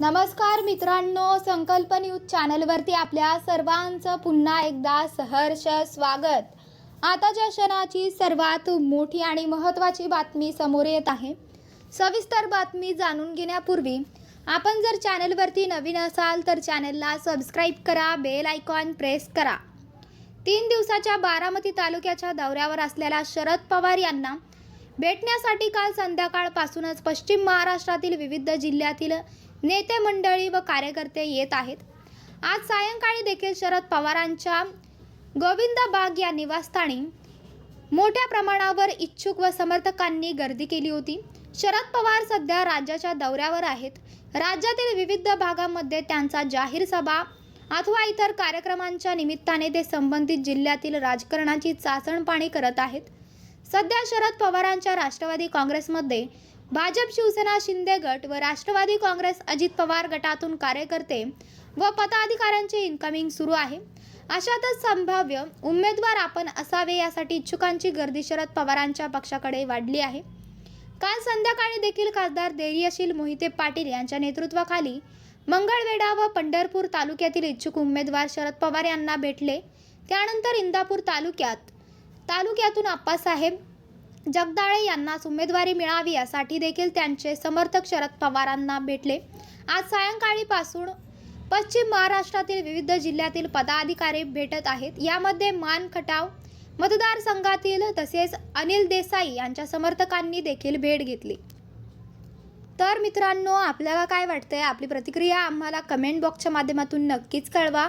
नमस्कार मित्रांनो संकल्प न्यूज चॅनलवरती आपल्या सर्वांचं पुन्हा एकदा सहर्ष स्वागत. आताच्या क्षणाची सर्वात मोठी आणि महत्त्वाची बातमी समोर येत आहे सविस्तर बातमी जाणून घेण्यापूर्वी आपण जर चॅनलवरती नवीन असाल तर चॅनलला सबस्क्राईब करा बेल आयकॉन प्रेस करा. तीन दिवसाच्या बारामती तालुक्याच्या दौऱ्यावर असलेल्या शरद पवार यांना भेटण्यासाठी काल संध्याकाळपासूनच पश्चिम महाराष्ट्रातील विविध जिल्ह्यातील नेते मंडळी व कार्यकर्ते येत आहेत. आज सायंकाळी देखील शरद पवारांच्या गोविंद बाग या निवासस्थानी मोठ्या प्रमाणावर इच्छुक व समर्थकांनी गर्दी केली होती. शरद पवार सध्या राज्याच्या दौऱ्यावर आहेत. राज्यातील विविध भागामध्ये त्यांचा जाहीर सभा अथवा इतर कार्यक्रमांच्या निमित्ताने ते संबंधित जिल्ह्यातील राजकारणाची चाचणपाणी करत आहेत. सध्या शरद पवारांच्या राष्ट्रवादी काँग्रेसमध्ये भाजप शिवसेना शिंदे गट व राष्ट्रवादी काँग्रेस अजित पवार गटातून कार्यकर्ते व पदाधिकाऱ्यांचे इन्कमिंग सुरू आहे. अशातच संभाव्य उमेदवार आपण असावे यासाठी इच्छुकांची गर्दी शरद पवारांच्या पक्षाकडे वाढली आहे. काल संध्याकाळी देखील खासदार धैर्यशील मोहिते पाटील यांच्या नेतृत्वाखाली मंगळवेढा व पंढरपूर तालुक्यातील इच्छुक उमेदवार शरद पवार यांना भेटले. त्यानंतर इंदापूर तालुक्यात तालुक्यातून आप्पासाहेब जगदाळे यांनाच उमेदवारी मिळावी यासाठी देखील त्यांचे समर्थक शरद पवारांना भेटले. आज सायंकाळीपासून पश्चिम महाराष्ट्रातील विविध जिल्ह्यातील पदाधिकारी भेटत आहेत. यामध्ये मान खटाव मतदारसंघातील तसेच अनिल देसाई यांच्या समर्थकांनी देखील भेट घेतली. तर मित्रांनो आपल्याला काय वाटतंय? आपली प्रतिक्रिया आम्हाला कमेंट बॉक्सच्या माध्यमातून नक्कीच कळवा.